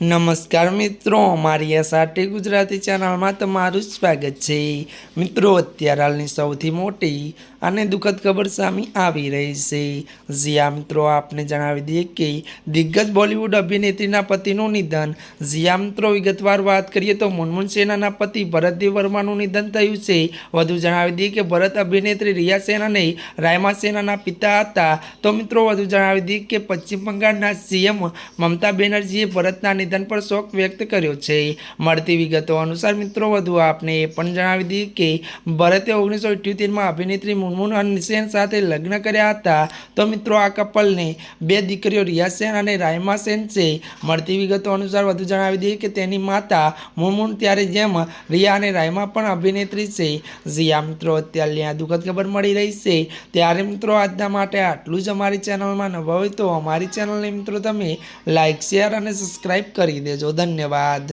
નમસ્કાર મિત્રો, અમારી સાટી ગુજરાતી ચેનલમાં તમારું સ્વાગત છે. મિત્રો, અત્યારે હાલની સૌથી મોટી અને દુઃખદ ખબર સામે આવી રહી છે. ઝિયા મિત્રો, આપને જણાવી દઈએ કે દિગ્ગજ બોલિવૂડ અભિનેત્રીના પતિનું નિધન. ઝિયા મિત્રો, વિગતવાર વાત કરીએ તો મુનમુન સેનાના પતિ ભરતદેવ વર્માનું નિધન થયું છે. વધુ જણાવી દઈએ કે ભરત અભિનેત્રી રિયા સેનાને રાયમા સેનાના પિતા હતા. તો મિત્રો, વધુ જણાવી દઈએ કે પશ્ચિમ બંગાળના સીએમ મમતા બેનર્જીએ ભરતના નિધન પર શોક વ્યક્ત કર્યો છે. મળતી વિગતો અનુસાર મિત્રો, વધુ આપને એ પણ જણાવી દીધી કે, ભરતે ઓગણીસો ઇઠ્યોતેરમાં અભિનેત્રી મુનમુન સેન સાથે લગ્ન કર્યા હતા. તો મિત્રો, આ કપલને બે દીકરીઓ રિયા સેન અને રાયમા સેન છે. મળતી વિગતો અનુસાર વધુ જણાવી દીધી કે, તેની માતા મુનમુન ત્યારે જેમ રિયા અને રાયમા પણ અભિનેત્રી છે. જીયા મિત્રો, અત્યારની આ દુઃખદ ખબર મળી રહી છે. ત્યારે મિત્રો, આજના માટે આટલું જ અમારી ચેનલમાં નવા હોય તો અમારી ચેનલને મિત્રો, તમે લાઇક શેર અને સબસ્ક્રાઈબ કરી દેજો ધન્યવાદ.